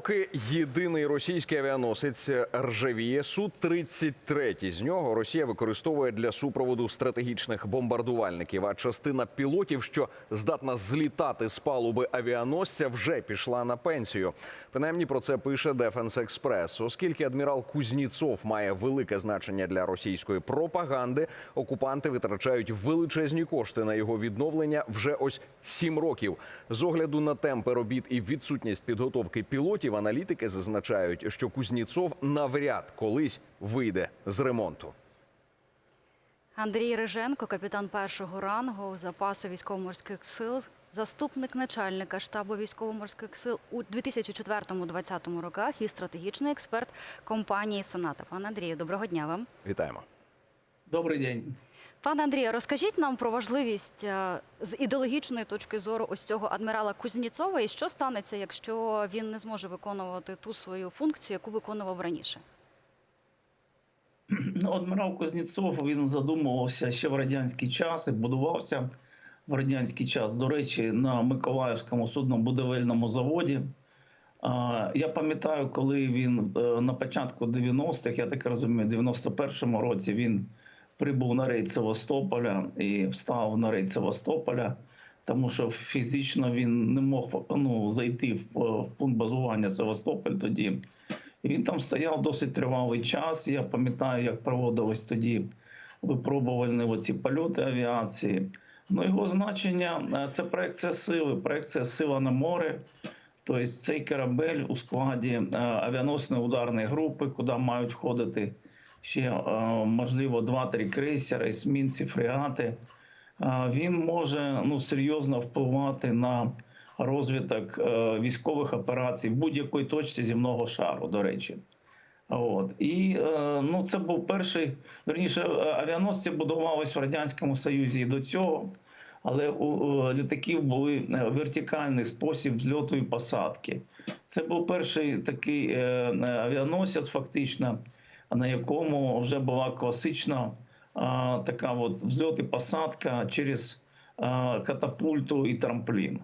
Поки єдиний російський авіаносець ржавіє, су 33 з нього Росія використовує для супроводу стратегічних бомбардувальників. А частина пілотів, що здатна злітати з палуби авіаносця, вже пішла на пенсію. Принаймні про це пише Дефенс Експрес. Оскільки адмірал Кузніцов має велике значення для російської пропаганди, окупанти витрачають величезні кошти на його відновлення вже ось сім років. З огляду на темпи робіт і відсутність підготовки пілотів, аналітики зазначають, що Кузніцов навряд колись вийде з ремонту. Андрій Риженко, капітан першого рангу запасу військово-морських сил, заступник начальника штабу військово-морських сил у 2004-2020 роках і стратегічний експерт компанії Соната. Пане Андрію, доброго дня вам. Вітаємо. Добрий день. Пане Андрію, розкажіть нам про важливість е, з ідеологічної точки зору ось цього адмірала Кузніцова і що станеться, якщо він не зможе виконувати ту свою функцію, яку виконував раніше. Ну, адмірал Кузнєцов він задумувався ще в радянський час і будувався в радянський час. До речі, на Миколаївському суднобудівельному заводі. Я пам'ятаю, коли він е, на початку 90-х, я так розумію, в 91-му році він прибув на рейд Севастополя і встав на рейд Севастополя, тому що фізично він не мог ну, зайти в, в пункт базування Севастополь тоді. І він там стояв досить тривалий час. Я пам'ятаю, як проводились тоді випробувальні оці польоти авіації. Ну, його значення е, це проекція сили, проекція сила на море. Тобто цей корабель у складі е, авіаносної ударної групи, куди мають входити ще, е, можливо, 2-3 крейсери, есмінці, фрегати. Е, Він може ну, серйозно впливати на розвиток е, військових операцій в будь-якої точці земного шару, до речі. От. І ну, це був перший, верніше, авіаносці будувались в Радянському Союзі і до цього, але у, літаків були вертикальний спосіб взльоту і посадки. Це був перший такий авіаносець, фактично, на якому вже була класична така от взльот і посадка через катапульту і трамплін.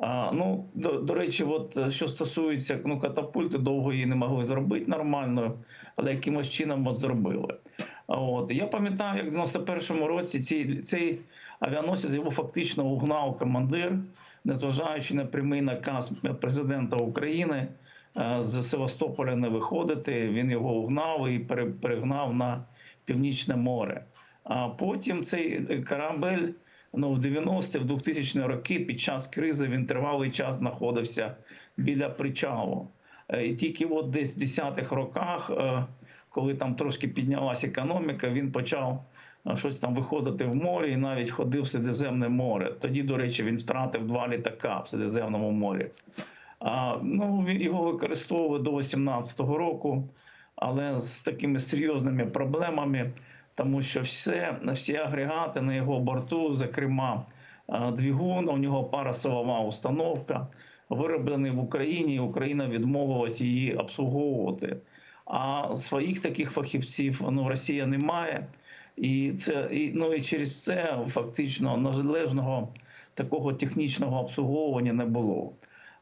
А, ну, до, до речі, от е, що стосується ну, катапульти, довго її не могли зробити нормально, але якимось чином от зробили. От я пам'ятаю, як в 91-му році цей, цей авіаносець його фактично угнав командир, незважаючи на прямий наказ президента України з Севастополя не виходити. Він його угнав і перегнав на Північне море. А потім цей корабель ну, в 90-ті, в 2000 роки під час кризи він тривалий час знаходився біля причалу. Е, І тільки от десь в 10-х роках, е, коли там трошки піднялася економіка, він почав е, щось там виходити в море і навіть ходив в Середземне море. Тоді, до речі, він втратив два літака в Середземному морі. Ну, його використовували до 18-го року, але з такими серйозними проблемами, тому що все, всі агрегати на його борту, зокрема двигун, у нього парасилова установка, вироблений в Україні, і Україна відмовилась її обслуговувати. А своїх таких фахівців ну, Росія не має. І це і, ну, і через це фактично належного такого технічного обслуговування не було.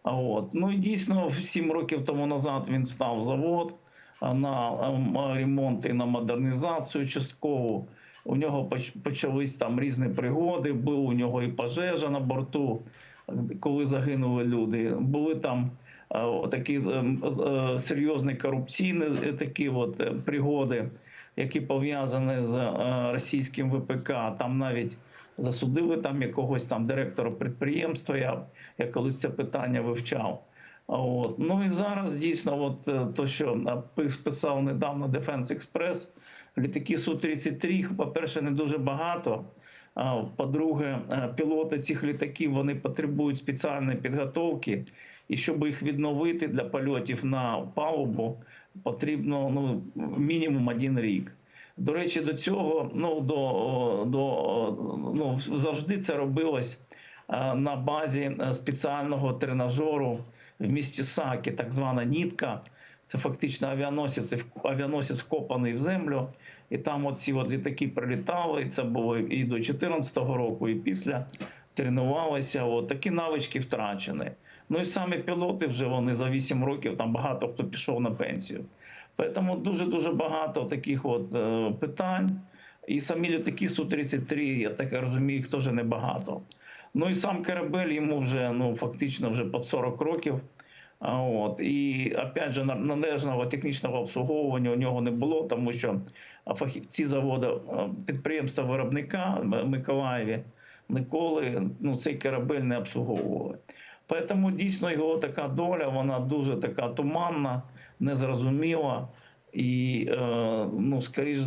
От. Ну і дійсно, сім років тому назад він став завод на ем, ремонт і на модернізацію часткову. У нього поч- почались там різні пригоди. Був у нього і пожежа на борту, коли загинули люди. Були там такі е, серйозні корупційні е, такі от е, пригоди, які пов'язані з російським ВПК. Там навіть засудили там якогось там директора підприємства. Я, я колись це питання вивчав. От. Ну і зараз дійсно, от е, то, що писав недавно Defense Express, літаки Су-33, по-перше, не дуже багато. По-друге, е, пілоти цих літаків вони потребують спеціальної підготовки, і щоб їх відновити для польотів на палубу, потрібно ну, мінімум один рік. До речі, до цього ну, до, до, ну, завжди це робилось е, на базі е, спеціального тренажеру в місті Сакі, так звана нітка. Це фактично авіаносець, авіаносець вкопаний в землю. І там оці от літаки прилітали. І це було і до 2014 року, і після тренувалися. От такі навички втрачені. Ну і самі пілоти вже вони за 8 років, там багато хто пішов на пенсію. Тому дуже-дуже багато таких от е, питань. І самі літаки Су-33, я так розумію, їх теж небагато. Ну і сам корабель йому вже ну, фактично вже під 40 років. От. І опять же, належного технічного обслуговування у нього не було, тому що фахівці заводу підприємства виробника в Миколаєві ніколи ну, цей корабель не обслуговували. Тому дійсно його така доля, вона дуже така туманна, незрозуміла. І, е, ну, скоріш,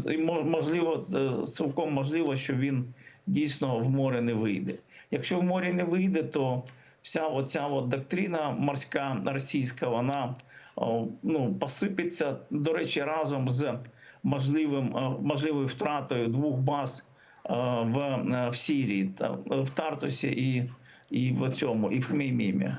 можливо, е, цілком можливо, що він дійсно в море не вийде. Якщо в море не вийде, то вся оця от доктрина морська російська, вона ну, посипеться, до речі, разом з можливим, е, можливою втратою двох баз в, в та, в Тартусі і, і в цьому, і в Хмеймімі.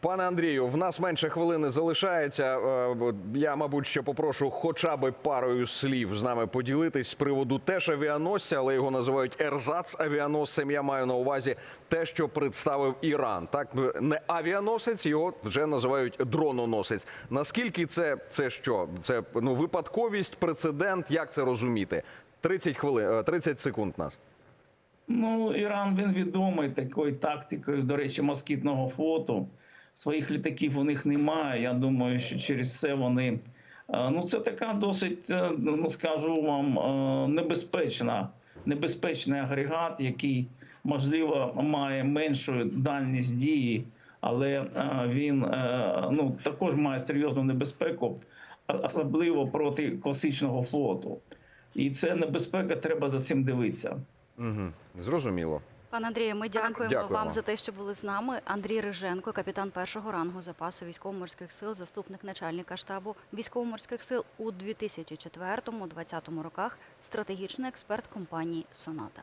Пане Андрію, в нас менше хвилини залишається. Е, Я, мабуть, ще попрошу хоча б парою слів з нами поділитись з приводу теж авіаносця, але його називають ерзац авіаносцем. Я маю на увазі те, що представив Іран. Так не авіаносець, його вже називають дрононосець. Наскільки це, це що? Це ну випадковість, прецедент? Як це розуміти? 30 хвилин, е, 30 секунд нас. Ну, Іран він відомий такою тактикою, до речі, москітного флоту. Своїх літаків у них немає. Я думаю, що через це вони. е, Ну, це така досить, е, ну скажу вам, е, небезпечна, небезпечний агрегат, який, можливо, має меншу дальність дії, але він ну, також має серйозну небезпеку, особливо проти класичного флоту. І це небезпека, треба за цим дивитися. Угу. Зрозуміло. Пане Андрію, ми дякуємо, Дякуємо. вам за те, що були з нами. Андрій Риженко, капітан першого рангу запасу військово-морських сил, заступник начальника штабу військово-морських сил у 2004-2020 роках, стратегічний експерт компанії Соната.